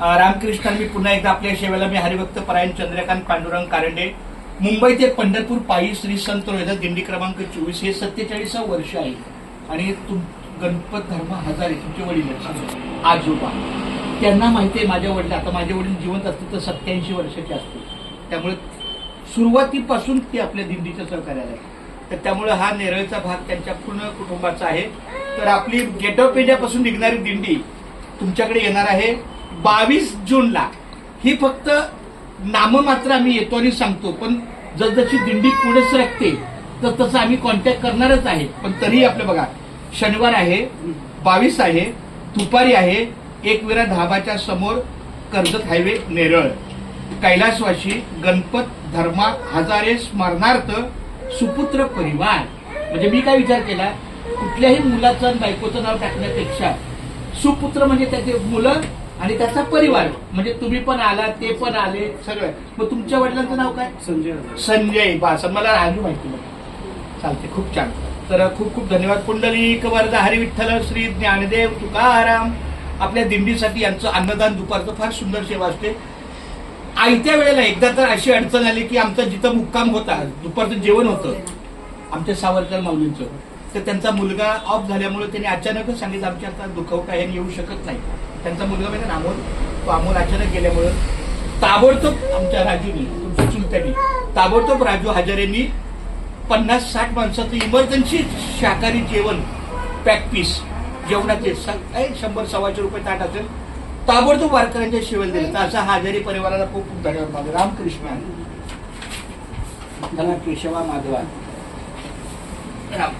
रामकृष्णांनी मी पुन्हा एकदा आपल्या सेवेला मी हरिभक्त परायण चंद्रकांत पांडुरंग कारंडे. मुंबई ते पंढरपूर पायी श्री संत रोहिदास दिंडी क्रमांक चोवीस. हे सत्तेचाळीसावं वर्ष आहे. आणि तुम गणपत धर्म हजारे तुमचे वडील आजोबा. त्यांना माहिती आहे माझ्या वडील आता माझे वडील जिवंत असतील तर सत्याऐंशी वर्षाचे असतील. त्यामुळे सुरुवातीपासून ते आपल्या दिंडीच्या सहकार्याला आहे तर त्यामुळे हा नेरळचा भाग त्यांच्या पूर्ण कुटुंबाचा आहे. तर आपली गेट ऑफ इंडियापासून निघणारी दिंडी तुमच्याकडे येणार आहे. बावीस जूनला. ही फक्त नाममात्र आम्ही येतो आणि सांगतो पण जसजशी दिंडी पुढे सरकते तर तसं आम्ही कॉन्टॅक्ट करणारच आहे. पण तरीही आपलं बघा शनिवार आहे बावीस आहे दुपारी आहे एक धाबाच्या समोर कर्जत हायवे नेरळ. कैलासवाशी गणपत धर्मा हजारे स्मरणार्थ सुपुत्र परिवार. म्हणजे मी काय विचार केला कुठल्याही मुलाचं आणि बायकोचं नाव टाकण्यापेक्षा सुपुत्र म्हणजे त्याचे मुलं आणि त्याचा परिवार. म्हणजे तुम्ही पण आला ते पण आले सगळं. मग तुमच्या वडिलांचं नाव काय? संजय. संजय. बास मला आधी माहिती नाही. चालते खूप छान. तर खूप खूप धन्यवाद. पुंडलिक वरदा हरिविठ्ठल श्री ज्ञानदेव तुकाराम. आपल्या दिंडीसाठी यांचं अन्नदान दुपारचं फार सुंदर सेवा असते. आयत्या वेळेला एकदा तर अशी अडचण आली की आमचा जिथं मुक्काम होता दुपारचं जेवण होतं आमच्या सावरकर माऊलींचं. तर त्यांचा मुलगा ऑफ झाल्यामुळे त्यांनी अचानकच सांगितलं आमच्या आता दुखवटा हे येऊ शकत नाही. त्यांचा मुलगा म्हणजे अमोल तो अमोल अचानक गेल्यामुळं ताबडतोब आमच्या राजूनी तुमच्या चुलत्यानी ताबडतोब राजू हजारेंनी पन्नास साठ माणसाचं इमर्जन्सी शाकाहारी जेवण पॅक पीस जेवणाचे शंभर सव्वाशे रुपये ताट असेल ताबडतोब वारकऱ्यांच्या शिवेल दिले. तर असा हजारी परिवाराला खूप खूप धन्यवाद माझे रामकृष्ण धना केशवा माधवा. राम.